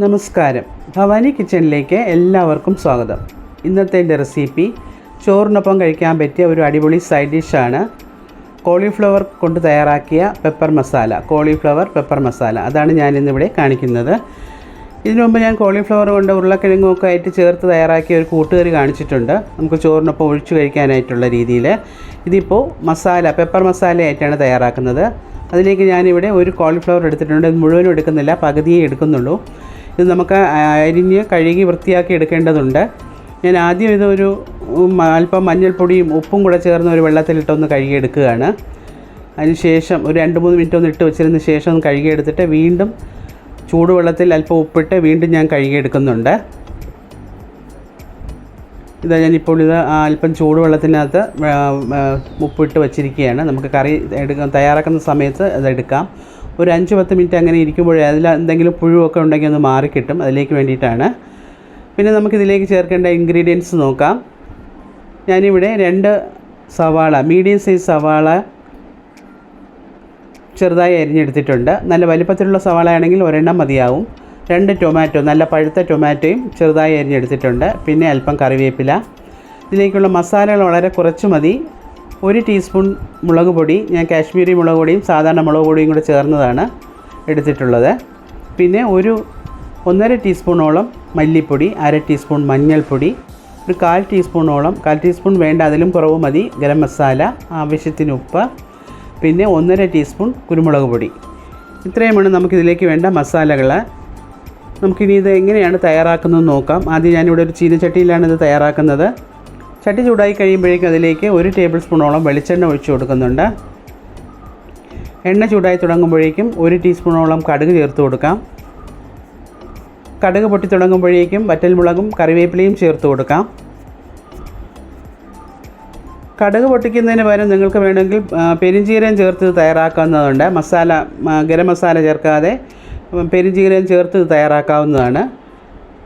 നമസ്കാരം. ഭവാനി കിച്ചണിലേക്ക് എല്ലാവർക്കും സ്വാഗതം. ഇന്നത്തെ എന്റെ റെസിപ്പി ചോറിനൊപ്പം കഴിക്കാൻ പറ്റിയ ഒരു അടിപൊളി സൈഡ് ഡിഷാണ് കോളിഫ്ലവർ കൊണ്ട് തയ്യാറാക്കിയ pepper masala. Cauliflower pepper masala. അതാണ് ഞാനിന്നിവിടെ കാണിക്കുന്നത്. ഇതിനു മുമ്പ് ഞാൻ കോളിഫ്ലവർ കൊണ്ട് ഉരുളക്കിഴങ്ങും ഒക്കെ ആയിട്ട് ചേർത്ത് തയ്യാറാക്കിയ ഒരു കൂട്ടുകറി കാണിച്ചിട്ടുണ്ട്. നമുക്ക് ചോറിനൊപ്പം ഒഴിച്ചു കഴിക്കാനായിട്ടുള്ള രീതിയിൽ. ഇതിപ്പോൾ മസാല പെപ്പർ മസാല ആയിട്ടാണ് തയ്യാറാക്കുന്നത്. അതിലേക്ക് ഞാനിവിടെ ഒരു കോളിഫ്ലവർ എടുത്തിട്ടുണ്ട്. ഇത് മുഴുവനും എടുക്കുന്നില്ല പകുതിയേ എടുക്കുന്നുള്ളൂ. ഇത് നമുക്ക് അരിഞ്ഞ് കഴുകി വൃത്തിയാക്കി എടുക്കേണ്ടതുണ്ട്. ഞാൻ ആദ്യം ഇതൊരു അല്പം മഞ്ഞൾപ്പൊടിയും ഉപ്പും കൂടെ ചേർന്ന് ഒരു വെള്ളത്തിലിട്ടൊന്ന് കഴുകിയെടുക്കുകയാണ്. അതിന് ശേഷം ഒരു രണ്ട് മൂന്ന് മിനിറ്റ് ഒന്ന് ഇട്ട് വെച്ചതിന് ശേഷം ഒന്ന് കഴുകിയെടുത്തിട്ട് വീണ്ടും ചൂടുവെള്ളത്തിൽ അല്പം ഉപ്പിട്ട് വീണ്ടും ഞാൻ കഴുകിയെടുക്കുന്നുണ്ട് ഇതാ ഞാനിപ്പോൾ ഇത് അല്പം ചൂടുവെള്ളത്തിനകത്ത് ഉപ്പിട്ട് വച്ചിരിക്കുകയാണ്. നമുക്ക് കറി എടുക്കാൻ തയ്യാറാക്കുന്ന സമയത്ത് അതെടുക്കാം ഒരു അഞ്ച് പത്ത് മിനിറ്റ് അങ്ങനെ ഇരിക്കുമ്പോഴേ അതിൽ എന്തെങ്കിലും പുഴുവൊക്കെ ഉണ്ടെങ്കിൽ ഒന്ന് മാറിക്കിട്ടും അതിലേക്ക് വേണ്ടിയിട്ടാണ്. പിന്നെ നമുക്കിതിലേക്ക് ചേർക്കേണ്ട ഇൻഗ്രീഡിയൻസ് നോക്കാം. ഞാനിവിടെ രണ്ട് സവാള മീഡിയം സൈസ് സവാള ചെറുതായി അരിഞ്ഞെടുത്തിട്ടുണ്ട്. നല്ല വലിപ്പത്തിലുള്ള സവാള ആണെങ്കിൽ ഒരെണ്ണം മതിയാവും. രണ്ട് ടൊമാറ്റോ നല്ല പഴുത്ത ടൊമാറ്റോയും ചെറുതായി അരിഞ്ഞെടുത്തിട്ടുണ്ട്. പിന്നെ അല്പം കറിവേപ്പില. ഇതിലേക്കുള്ള മസാലകൾ വളരെ കുറച്ച് മതി. ഒരു ടീസ്പൂൺ മുളക് പൊടി ഞാൻ കാശ്മീരി മുളക് പൊടിയും സാധാരണ മുളക് പൊടിയും കൂടെ ചേർന്നതാണ് എടുത്തിട്ടുള്ളത്. പിന്നെ ഒരു ഒന്നര ടീസ്പൂണോളം മല്ലിപ്പൊടി അര ടീസ്പൂൺ മഞ്ഞൾപ്പൊടി ഒരു കാൽ ടീസ്പൂണോളം കാൽ ടീസ്പൂൺ വേണ്ട അതിലും കുറവ് മതി ഗരം മസാല ആവശ്യത്തിന് ഉപ്പ് പിന്നെ ഒന്നര ടീസ്പൂൺ കുരുമുളക് പൊടി. ഇത്രയുമാണ് നമുക്കിതിലേക്ക് വേണ്ട മസാലകൾ നമുക്കിനി ഇത് എങ്ങനെയാണ് തയ്യാറാക്കുന്നത് നോക്കാം. ആദ്യം ഞാനിവിടെ ഒരു ചീനച്ചട്ടിയിലാണ് ഇത് തയ്യാറാക്കുന്നത്. ചട്ടി ചൂടായി കഴിയുമ്പോഴേക്കും അതിലേക്ക് ഒരു ടേബിൾ സ്പൂണോളം വെളിച്ചെണ്ണ ഒഴിച്ചു കൊടുക്കുന്നുണ്ട്. എണ്ണ ചൂടായി തുടങ്ങുമ്പോഴേക്കും ഒരു ടീസ്പൂണോളം കടുക് ചേർത്ത് കൊടുക്കാം. കടുക് പൊട്ടി തുടങ്ങുമ്പോഴേക്കും വറ്റൽമുളകും കറിവേപ്പിലയും ചേർത്ത് കൊടുക്കാം. കടുക് പൊട്ടിക്കുന്നതിന് പകരം നിങ്ങൾക്ക് വേണമെങ്കിൽ പെരിഞ്ചീരം ചേർത്ത് തയ്യാറാക്കാവുന്നതുണ്ട്. മസാല ഗരം മസാല ചേർക്കാതെ പെരിഞ്ചീരം ചേർത്ത് തയ്യാറാക്കാവുന്നതാണ്.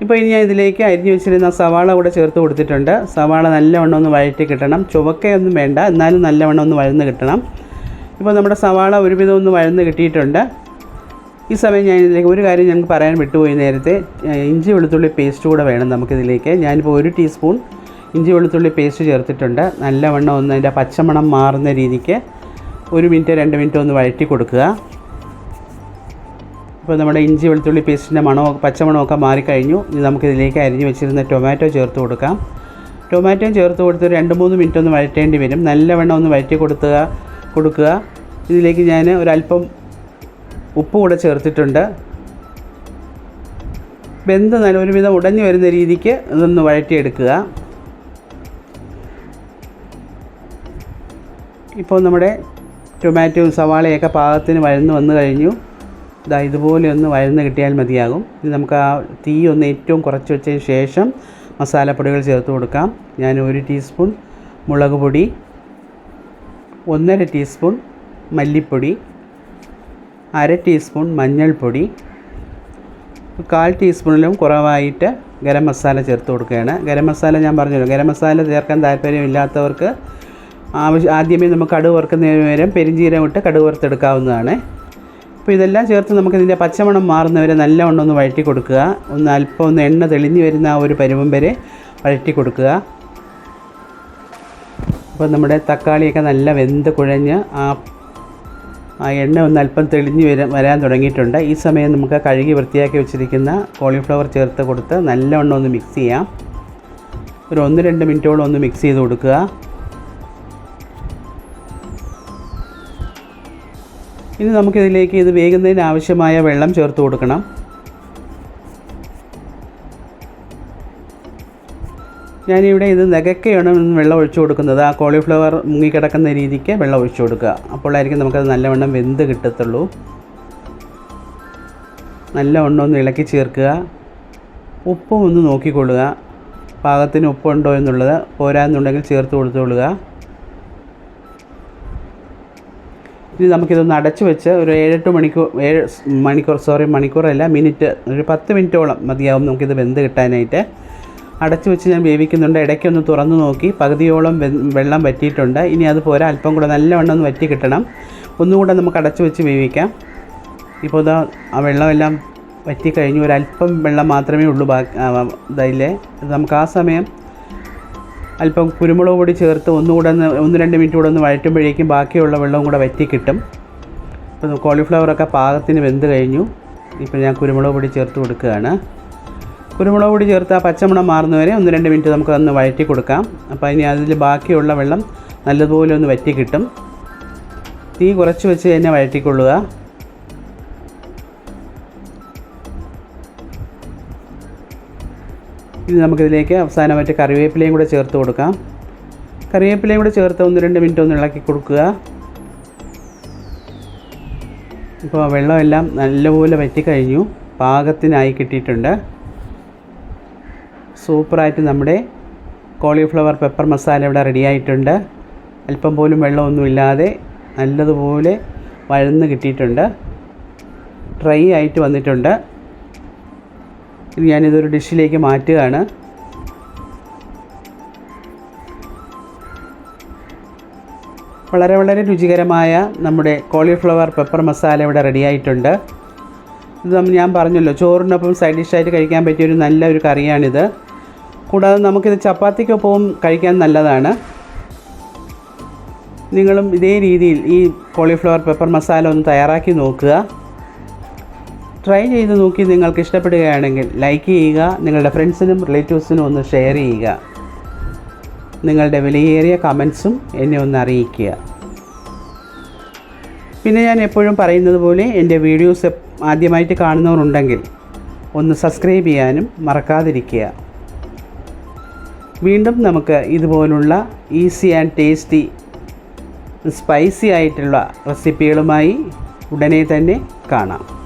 ഇപ്പോൾ ഇനി ഞാൻ ഇതിലേക്ക് അരിഞ്ഞു വെച്ചിരുന്ന സവാള കൂടെ ചേർത്ത് കൊടുത്തിട്ടുണ്ട്. സവാള നല്ലവണ്ണം ഒന്ന് വഴറ്റി കിട്ടണം. ചുവക്കയൊന്നും വേണ്ട എന്നാലും നല്ലവണ്ണം ഒന്ന് വഴന്ന് കിട്ടണം. ഇപ്പോൾ നമ്മുടെ സവാള ഒരുവിധം ഒന്ന് വഴന്ന് കിട്ടിയിട്ടുണ്ട്. ഈ സമയം ഞാൻ ഇതിലേക്ക് ഒരു കാര്യം ഞങ്ങൾക്ക് പറയാൻ വിട്ടുപോയി നേരത്തെ. ഇഞ്ചി വെളുത്തുള്ളി പേസ്റ്റ് കൂടെ വേണം നമുക്കിതിലേക്ക്. ഞാനിപ്പോൾ ഒരു ടീസ്പൂൺ ഇഞ്ചി വെളുത്തുള്ളി പേസ്റ്റ് ചേർത്തിട്ടുണ്ട്. നല്ലവണ്ണം ഒന്ന് അതിന്റെ പച്ചമണം മാറുന്ന രീതിക്ക് ഒരു മിനിറ്റ് രണ്ട് മിനിറ്റ് ഒന്ന് വഴറ്റി കൊടുക്കുക. ഇപ്പോൾ നമ്മുടെ ഇഞ്ചി വെളുത്തുള്ളി പേസ്റ്റിന്റെ മണമോ പച്ചമണമൊക്കെ മാറിക്കഴിഞ്ഞു. ഇനി നമുക്കിതിലേക്ക് അരിഞ്ഞു വെച്ചിരുന്ന ടൊമാറ്റോ ചേർത്ത് കൊടുക്കാം. ടൊമാറ്റോയും ചേർത്ത് കൊടുത്ത് രണ്ട് മൂന്ന് മിനിറ്റ് ഒന്ന് വഴറ്റേണ്ടി വരും. നല്ലവണ്ണം ഒന്ന് വഴറ്റി കൊടുത്തുക കൊടുക്കുക. ഇതിലേക്ക് ഞാൻ ഒരല്പം ഉപ്പ് കൂടെ ചേർത്തിട്ടുണ്ട്. വെന്ത് നല്ല ഒരുവിധം ഉടഞ്ഞു വരുന്ന രീതിക്ക് ഇതൊന്ന് വഴറ്റിയെടുക്കുക. ഇപ്പോൾ നമ്മുടെ ടൊമാറ്റോയും സവാളയൊക്കെ പാകത്തിന് വഴന്ന് വന്നു കഴിഞ്ഞു. ഇതാ ഇതുപോലെ ഒന്ന് വഴന്ന് കിട്ടിയാൽ മതിയാകും. ഇനി നമുക്ക് ആ തീ ഒന്ന് ഏറ്റവും കുറച്ച് വെച്ചതിന് ശേഷം മസാലപ്പൊടികൾ ചേർത്ത് കൊടുക്കാം. ഞാൻ ഒരു ടീസ്പൂൺ മുളക് പൊടി ഒന്നര ടീസ്പൂൺ മല്ലിപ്പൊടി അര ടീസ്പൂൺ മഞ്ഞൾപ്പൊടി കാൽ ടീസ്പൂണിലും കുറവായിട്ട് ഗരം മസാല ചേർത്ത് കൊടുക്കുകയാണ്. ഗരം മസാല ഞാൻ പറഞ്ഞല്ലോ ഗരം മസാല ചേർക്കാൻ താല്പര്യമില്ലാത്തവർക്ക് ആവശ്യം ആദ്യമേ നമുക്ക് കടുക് വറുക്കുന്നതിന് നേരം പെരിഞ്ചീരം ഇട്ട് കടുക് വറുത്തെടുക്കാവുന്നതാണ്. അപ്പോൾ ഇതെല്ലാം ചേർത്ത് നമുക്ക് ഇതിന്റെ പച്ചമണം മാറുന്നവരെ നല്ലവണ്ണം ഒന്ന് വഴറ്റി കൊടുക്കുക. ഒന്ന് അല്പം ഒന്ന് എണ്ണ തെളിഞ്ഞ് വരുന്ന ആ ഒരു പരുവം വരെ വഴറ്റി കൊടുക്കുക. അപ്പോൾ നമ്മുടെ തക്കാളിയൊക്കെ നല്ല വെന്ത് കുഴഞ്ഞ് ആ ആ എണ്ണ ഒന്ന് അല്പം തെളിഞ്ഞ് വരാൻ വരാൻ തുടങ്ങിയിട്ടുണ്ട്. ഈ സമയം നമുക്ക് കഴുകി വൃത്തിയാക്കി വെച്ചിരിക്കുന്ന കോളിഫ്ലവർ ചേർത്ത് കൊടുത്ത് നല്ലവണ്ണം ഒന്ന് മിക്സ് ചെയ്യാം. ഒരു ഒന്ന് രണ്ട് മിനിറ്റോളം ഒന്ന് മിക്സ് ചെയ്ത് കൊടുക്കുക. ഇനി നമുക്കിതിലേക്ക് ഇത് വേകുന്നതിന് ആവശ്യമായ വെള്ളം ചേർത്ത് കൊടുക്കണം. ഞാനിവിടെ ഇത് നികക്കെയാണ് വെള്ളം ഒഴിച്ചു കൊടുക്കുന്നത്. ആ കോളിഫ്ലവർ മുങ്ങിക്കിടക്കുന്ന രീതിക്ക് വെള്ളം ഒഴിച്ചു കൊടുക്കുക. അപ്പോഴായിരിക്കും നമുക്കത് നല്ലവണ്ണം വെന്ത് കിട്ടത്തുള്ളൂ. നല്ലവണ്ണം ഒന്ന് ഇളക്കി ചേർക്കുക. ഉപ്പും ഒന്ന് നോക്കിക്കൊള്ളുക. പാകത്തിന് ഉപ്പുണ്ടോ എന്നുള്ളത് പോരാന്നുണ്ടെങ്കിൽ ചേർത്ത് കൊടുത്തുകൊള്ളുക ഇനി നമുക്കിതൊന്ന് അടച്ചു വെച്ച് ഒരു ഏഴെട്ട് മണിക്കൂർ ഏഴ് മണിക്കൂർ സോറി മണിക്കൂറല്ല മിനിറ്റ് ഒരു പത്ത് മിനിറ്റോളം മതിയാവും നമുക്കിത് വെന്ത് കിട്ടാനായിട്ട്. അടച്ചു വെച്ച് ഞാൻ വേവിക്കുന്നുണ്ട്. ഇടയ്ക്കൊന്ന് തുറന്നു നോക്കി. പകുതിയോളം വെള്ളം വറ്റിയിട്ടുണ്ട്. ഇനി അത് പോരാ അല്പം കൂടെ നല്ലവണ്ണം ഒന്ന് വറ്റി കിട്ടണം. ഒന്നുകൂടെ നമുക്ക് അടച്ചു വെച്ച് വേവിക്കാം. ഇപ്പോൾ ഇതാ ആ വെള്ളമെല്ലാം വറ്റി കഴിഞ്ഞു. ഒരല്പം വെള്ളം മാത്രമേ ഉള്ളൂ ബാക്കി ഇതായില്ലേ നമുക്ക് ആ സമയം അല്പം കുരുമുളക് പൊടി ചേർത്ത് ഒന്നുകൂടെ ഒന്ന് ഒന്ന് രണ്ട് മിനിറ്റ് കൂടെ ഒന്ന് വഴറ്റുമ്പോഴേക്കും ബാക്കിയുള്ള വെള്ളവും കൂടെ വറ്റി കിട്ടും. ഇപ്പോൾ കോളിഫ്ലവറൊക്കെ പാകത്തിന് വെന്ത് കഴിഞ്ഞു. ഇപ്പോൾ ഞാൻ കുരുമുളക് പൊടി ചേർത്ത് കൊടുക്കുകയാണ്. കുരുമുളക് പൊടി ചേർത്ത് ആ പച്ചമണം മാറുന്നവരെ ഒന്ന് രണ്ട് മിനിറ്റ് നമുക്ക് ഒന്ന് വഴറ്റി കൊടുക്കാം. അപ്പോൾ ഇനി അതിൽ ബാക്കിയുള്ള വെള്ളം നല്ലതുപോലെ ഒന്ന് വറ്റി കിട്ടും. തീ കുറച്ച് വെച്ച് തന്നെ വഴറ്റിക്കൊള്ളുക. ഇനി നമുക്കിതിലേക്ക് അവസാനമായിട്ട് കറിവേപ്പിലയും കൂടെ ചേർത്ത് കൊടുക്കാം. കറിവേപ്പിലയും കൂടെ ചേർത്ത് ഒന്ന് രണ്ട് മിനിറ്റ് ഒന്ന് ഇളക്കി കൊടുക്കുക. ഇപ്പോൾ വെള്ളമെല്ലാം നല്ലപോലെ വറ്റിക്കഴിഞ്ഞു. പാകത്തിനായി കിട്ടിയിട്ടുണ്ട്. സൂപ്പറായിട്ട് നമ്മുടെ കോളിഫ്ലവർ പെപ്പർ മസാല ഇവിടെ റെഡി ആയിട്ടുണ്ട്. അല്പം പോലും വെള്ളമൊന്നുമില്ലാതെ നല്ലതുപോലെ വഴന്ന് കിട്ടിയിട്ടുണ്ട്. ഡ്രൈ ആയിട്ട് വന്നിട്ടുണ്ട്. ഇനി ഞാനിതൊരു ഡിഷിലേക്ക് മാറ്റുകയാണ്. വളരെ വളരെ രുചികരമായ നമ്മുടെ കോളിഫ്ലവർ പെപ്പർ മസാല ഇവിടെ റെഡിയായിട്ടുണ്ട്. ഇത് ഞാൻ പറഞ്ഞല്ലോ ചോറിനൊപ്പം സൈഡ് ഡിഷായിട്ട് കഴിക്കാൻ പറ്റിയ ഒരു നല്ല ഒരു കറിയാണിത്. കൂടാതെ നമുക്കിത് ചപ്പാത്തിക്കൊപ്പവും കഴിക്കാൻ നല്ലതാണ്. നിങ്ങളും ഇതേ രീതിയിൽ ഈ കോളിഫ്ലവർ പെപ്പർ മസാല ഒന്ന് തയ്യാറാക്കി നോക്കുക. ട്രൈ ചെയ്ത് നോക്കി നിങ്ങൾക്ക് ഇഷ്ടപ്പെടുകയാണെങ്കിൽ ലൈക്ക് ചെയ്യുക നിങ്ങളുടെ ഫ്രണ്ട്സിനും റിലേറ്റീവ്സിനും ഒന്ന് ഷെയർ ചെയ്യുക. നിങ്ങളുടെ വിലയേറിയ കമൻസും എന്നെ ഒന്ന് അറിയിക്കുക. പിന്നെ ഞാൻ എപ്പോഴും പറയുന്നത് പോലെ എന്റെ വീഡിയോസ് ആദ്യമായിട്ട് കാണുന്നവരുണ്ടെങ്കിൽ ഒന്ന് സബ്സ്ക്രൈബ് ചെയ്യാനും മറക്കാതിരിക്കുക. വീണ്ടും നമുക്ക് ഇതുപോലുള്ള ഈസി ആൻഡ് ടേസ്റ്റി സ്പൈസി ആയിട്ടുള്ള റെസിപ്പികളുമായി ഉടനെ തന്നെ കാണാം.